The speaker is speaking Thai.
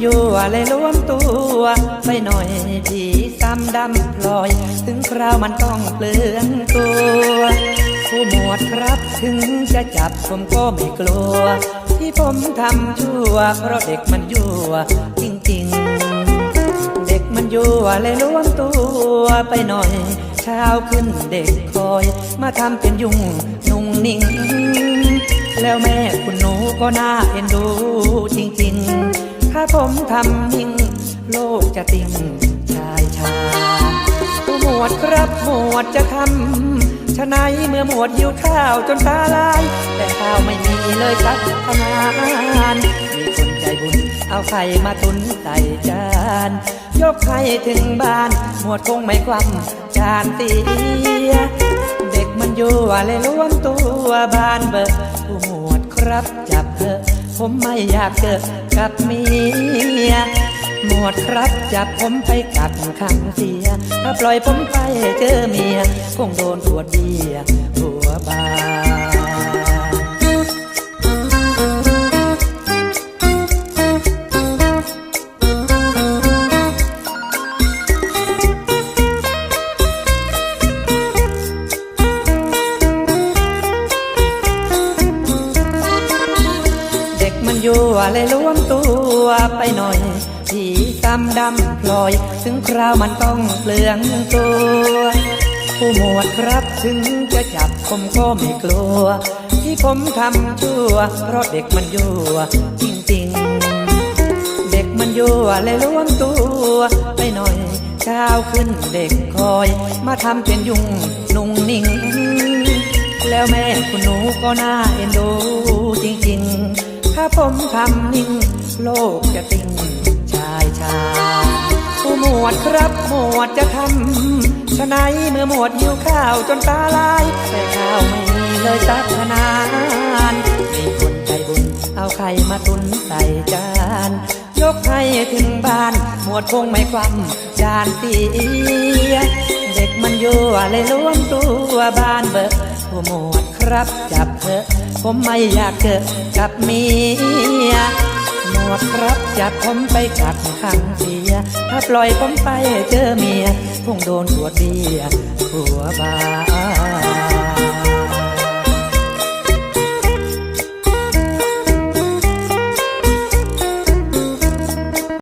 โย่เลยล้วนตัวไปหน่อยที่ซ้ำดำพลอย ถึงคราวมันต้องเปลืองตัวผู้หมวดครับถึงจะจับผมก็ไม่กลัว ที่ผมทำชั่ว เพราะเด็กมันยั่วจริงๆ เด็กมันยั่วเลยล้วนตัวไปหน่อย เช้าขึ้นเด็กคอย มาทำเป็นยุ่งนุ่งนิ่งแล้วแม่คุณหนูก็น่าเอ็นดูจริงๆ ถ้าผมทำนิ่ง โลกจะติ่งชายชาผู้หมวดครับหมวดจะทำชะไหนเมื่อหมวดหิวข้าวจนตาลาย แต่ข้าวไม่มีเลยสักขนานมีคนใจบุญเอาไข่มาตุนใส่จาน ยกไข่ถึงบ้าน หมวดคงไม่ความจานเตียเด็กมันอยู่อะไรล้วนตัวบ้านเบิกผู้หมวดครับจับเถอะ ผมไม่อยากเจอกับเมีย หมดครับจับผมไปกัดขังเสีย ถ้าปล่อยผมไปเจอเมีย คงโดนตรวจเบียหัว บานเด็กมันอยู่อะไรล้วนตัวไปหน่อยที่ซ้ำดำพลอย ถึงคราวมันต้องเปลืองตัว ผู้หมวดครับถึงจะจับผมก็ไม่กลัว ที่ผมทำชั่ว เพราะเด็กมันยั่วจริงๆ เด็กมันยั่วเลยล้วนตัวไปหน่อยเช้าขึ้นเด็กคอย มาทำเป็นยุ่งนุ่งนิ่งแล้วแม่คุณหนูก็น่าเอ็นดูจริงๆ ถ้าผมทำนิ่ง โลกจะติ่งชายชาผู้หมวดครับหมวดจะทำชะไหนเมื่อหมวดหิวข้าวจนตาลาย แต่ข้าวไม่มีเลยสักขนานมีคนใจบุญ เอาไข่มาตุนใส่จาน ยกให้ถึงบ้าน หมวดคงไม่ความจานเตียเด็กมันยั่วเลยล้วนตัวบ้านเบิกผู้ หมดครับจับเถอะผมไม่อยากเจอกับเมียหมดครับจับผมไปกัดขังเสีย ถ้าปล่อยผมไปเจอเมียคงโดนตรวจเบียหัวบา